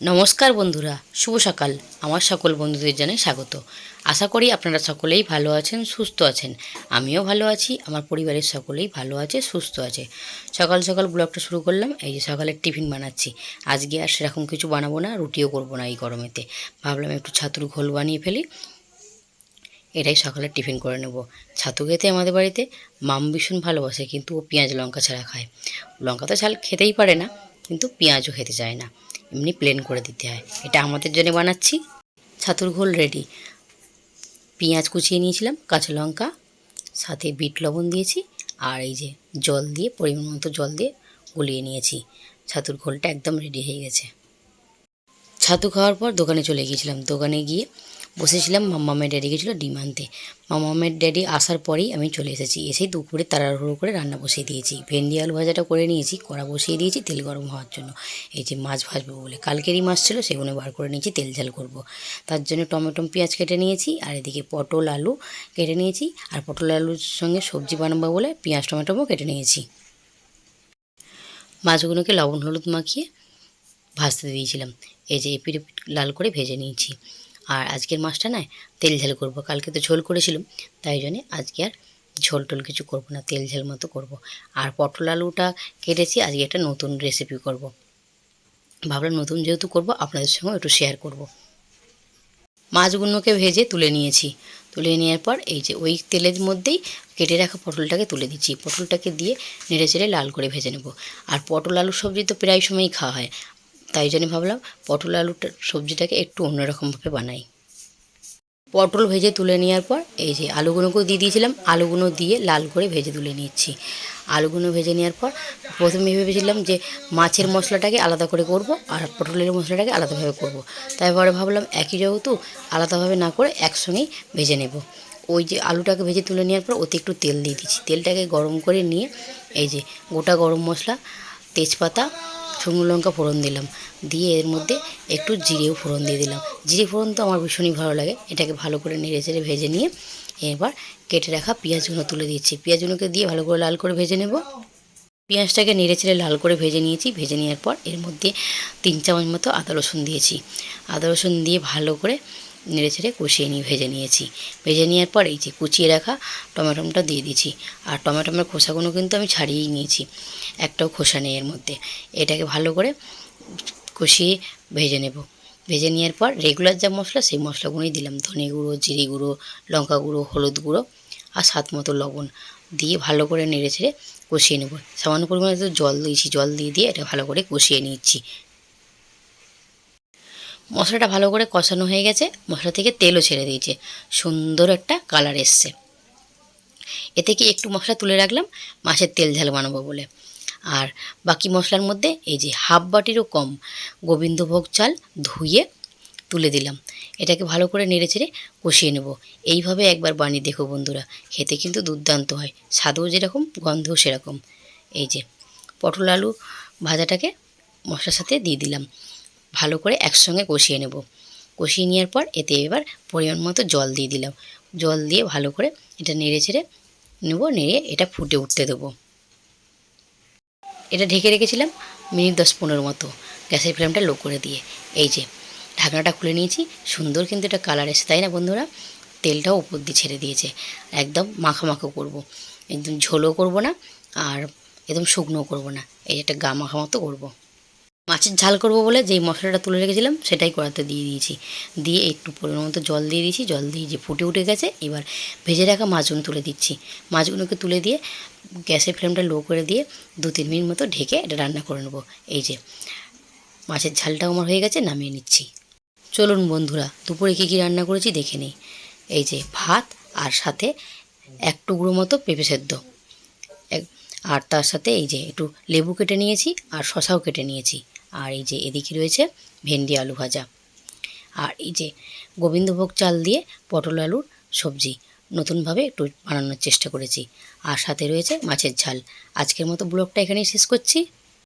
নমস্কার বন্ধুরা, শুভ সকাল। আমার সকল বন্ধুদের জানাই স্বাগত। আশা করি আপনারা সকলেই ভালো আছেন, সুস্থ আছেন। আমিও ভালো আছি, আমার পরিবারের সকলেই ভালো আছে, সুস্থ আছে। সকাল সকাল ব্লগটা শুরু করলাম, এই যে সকালের টিফিন বানাচ্ছি। আজকে আর সেরকম কিছু বানাবো না, রুটিও করব না এই গরমেতে। ভাবলাম একটু ছাতুর ঘোল বানিয়ে ফেলি। এটাই সকালের টিফিন করে নেব। ছাতু খেতে আমাদের বাড়িতে মাম ভীষণ ভালোবাসে, কিন্তু ও পেঁয়াজ লঙ্কা ছাড়া খায়। লঙ্কা তো ছাল খেতেই পারে না, কিন্তু পেঁয়াজও খেতে চায় না। এমনি প্লেন করে দিতে হয়। এটা আমাদের জন্য বানাচ্ছি। ছাতুর ঘোল রেডি পেঁয়াজ কুচিয়ে নিয়েছিলাম, কাঁচা লঙ্কা, সাথে বিট লবণ দিয়েছি, আর এই যে জল দিয়ে, পরিমাণ মতো জল দিয়ে গুলিয়ে নিয়েছি। ছাতুর ঘোলটা একদম রেডি হয়ে গেছে। ছাতু খাওয়ার পর দোকানে চলে গিয়েছিলাম। দোকানে গিয়ে বসেছিলাম মাম্মামের ড্যাডি গেছিল ডিম আনতে। মাম্মামের ড্যাডি আসার পরেই আমি চলে এসেছি। এসেই দুপুরে তাড়াহুড়ো করে রান্না বসিয়ে দিয়েছি। ভেন্ডি আলু ভাজাটা করে নিয়েছি, কড়া বসিয়ে দিয়েছি, তেল গরম হওয়ার জন্য। এই যে মাছ ভাজবো বলে। কালকেরই মাছ ছিল সেগুলো বার করে নিয়েছি, তেল ঝাল করব। তার জন্য টমেটো, পেঁয়াজ কেটে নিয়েছি, আর এদিকে পটল, আলু কেটে নিয়েছি, আর পটল, আলুর সঙ্গে সবজি বানাবো বলে পেঁয়াজ টমেটোও কেটে নিয়েছি। মাছগুলোকে লবণ, হলুদ মাখিয়ে ভাজতে দিয়েছিলাম। এই যে এপিট লাল করে ভেজে নিয়েছি। আর আজকের মাছটা নয় তেল ঝাল করব। কালকে তো ঝোল করেছিলাম, তাই জন্যে আজকে আর ঝোল টোল কিছু করব না, তেল ঝাল মতো করব। আর পটল আলুটা কেটেছি, আজকে একটা নতুন রেসিপি করব। ভাবলাম নতুন যেহেতু করব, আপনাদের সঙ্গে একটু শেয়ার করব। মাছগুলোকে ভেজে তুলে নিয়েছি। তুলে নেওয়ার পর এই যে ওই তেলের মধ্যেই কেটে রাখা পটলটাকে তুলে দিচ্ছি। পটলটাকে দিয়ে নেড়ে চেড়ে লাল করে ভেজে নেব। আর পটল আলু সবজি তো প্রায় সময়ই খাওয়া হয়। তাই জন্য ভাবলাম পটল আলুটা সবজিটাকে একটু অন্যরকমভাবে বানাই। পটল ভেজে তুলে নেওয়ার পর এই যে আলুগুলোকেও দিয়ে দিয়েছিলাম, আলুগুলো দিয়ে লাল করে ভেজে তুলে নিচ্ছি। আলুগুলো ভেজে নেওয়ার পর প্রথমে ভেবেছিলাম যে মাছের মশলাটাকে আলাদা করে করব আর পটলের মশলাটাকে আলাদাভাবে করব। তারপরে ভাবলাম একই যেহেতু আলাদাভাবে না করে একসঙ্গেই ভেজে নেব। ওই যে আলুটাকে ভেজে তুলে নেওয়ার পর ওতে একটু তেল দিয়ে দিচ্ছি। তেলটাকে গরম করে নিয়ে এই যে গোটা গরম মশলা, তেজপাতা শুকনো লঙ্কা ফোড়ন দিলাম। দিয়ে এর মধ্যে একটু জিরেও ফোড়ন দিয়ে দিলাম। জিরে ফোড়ন তো আমার ভীষণই ভালো লাগে। এটাকে ভালো করে নেড়ে চেড়ে ভেজে নিয়ে এবার কেটে রাখা পেঁয়াজগুলো তুলে দিচ্ছি। পেঁয়াজগুলোকে দিয়ে ভালো করে লাল করে ভেজে নেব। পেঁয়াজটাকে নেড়ে চেড়ে লাল করে ভেজে নিয়েছি। ভেজে নেওয়ার পর এর মধ্যে তিন চামচ মতো আদা রসুন দিয়েছি। আদা রসুন দিয়ে ভালো করে নেড়ে চেড়ে কষিয়ে নিয়ে ভেজে নিয়েছি। ভেজে নেওয়ার পর এই যে কুচিয়ে রাখা টমেটোটা দিয়ে দিয়েছি। আর টমেটোমের খোসাগুলো কিন্তু আমি ছাড়িয়েই নিয়েছি, একটাও খোসা নেই এর মধ্যে। এটাকে ভালো করে কষিয়ে ভেজে নেব। ভেজে নেওয়ার পর রেগুলার যা মশলা সেই মশলাগুলোই দিলাম। ধনে গুঁড়ো, জিরে গুঁড়ো, লঙ্কা গুঁড়ো, হলুদ গুঁড়ো আর স্বাদ মতো লবণ দিয়ে ভালো করে নেড়ে ছেড়ে কষিয়ে নেব। সামান্য পরিমাণে তো জল দিয়েছি। জল দিয়ে দিয়ে এটা ভালো করে কষিয়ে নিচ্ছি। মশলাটা ভালো করে কষানো হয়ে গেছে, মশলা থেকে তেলও ছেড়ে দিয়েছে। সুন্দর একটা কালার এসছে। এ থেকে একটু মশলা তুলে রাখলাম? মাছের তেল ঝাল বানাবো বলে। আর বাকি মশলার মধ্যে এই যে হাফ বাটিরও কম গোবিন্দভোগ চাল ধুয়ে তুলে দিলাম। এটাকে ভালো করে নেড়ে চেড়ে কষিয়ে নেব। এইভাবে একবার বানিয়ে দেখো বন্ধুরা, খেতে কিন্তু দুর্দান্ত হয়। স্বাদও যেরকম, গন্ধও সেরকম। এই যে পটল আলু ভাজাটাকে মশলার সাথে দিয়ে দিলাম। ভালো করে একসঙ্গে কষিয়ে নেব। কষিয়ে নেওয়ার পর এতে এবার পরিমাণ মতো জল দিয়ে দিলাম। জল দিয়ে ভালো করে এটা নেড়ে চেড়ে নেব, নেড়ে এটা ফুটে উঠতে দেবো। এটা ঢেকে রেখেছিলাম মিনিট দশ পনেরো মতো গ্যাসের ফ্লেমটা লো করে দিয়ে। এই যে, ঢাকনাটা খুলে নিয়েছি, সুন্দর কিন্তু এটা কালার এসে তাই না বন্ধুরা? তেলটাও উপর দিয়ে ছেড়ে দিয়েছে। একদম মাখা মাখো করব। একদম ঝোলও করব না আর একদম শুকনো করব না। এই একটা গা মাখা মতো করব। মাছের ঝাল করব বলে যেই মশলাটা তুলে রেখেছিলাম, সেটাই কড়াতে দিয়ে দিয়েছি। দিয়ে একটু পরিমাণ মতো জল দিয়ে দিয়েছি, জল দিয়ে যে ফুটে উঠে গেছে, এবার ভেজে রাখা মাছগুলো তুলে দিচ্ছি। মাছগুলোকে তুলে দিয়ে গ্যাসের ফ্লেমটা লো করে দিয়ে দু তিন মিনিট মতো ঢেকে এটা রান্না করে নেব। এই যে, মাছের ঝালটাও আমার হয়ে গেছে, নামিয়ে নিচ্ছি। চলুন বন্ধুরা, দুপুরে কী কী রান্না করেছি দেখে নিই। এই যে ভাত আর সাথে এক টুকরো মতো পেঁপে সেদ্ধ। আর তার সাথে এই যে একটু লেবু কেটে নিয়েছি আর শশাও কেটে নিয়েছি। আর এই যে এদিকে রয়েছে ভেন্ডি আলু ভাজা। আর এই যে গোবিন্দভোগ চাল দিয়ে পটল আলুর সবজি নতুনভাবে একটু বানানোর চেষ্টা করেছি। আর সাথে রয়েছে মাছের ঝাল। আজকের মতো ব্লগটা এখানেই শেষ করছি।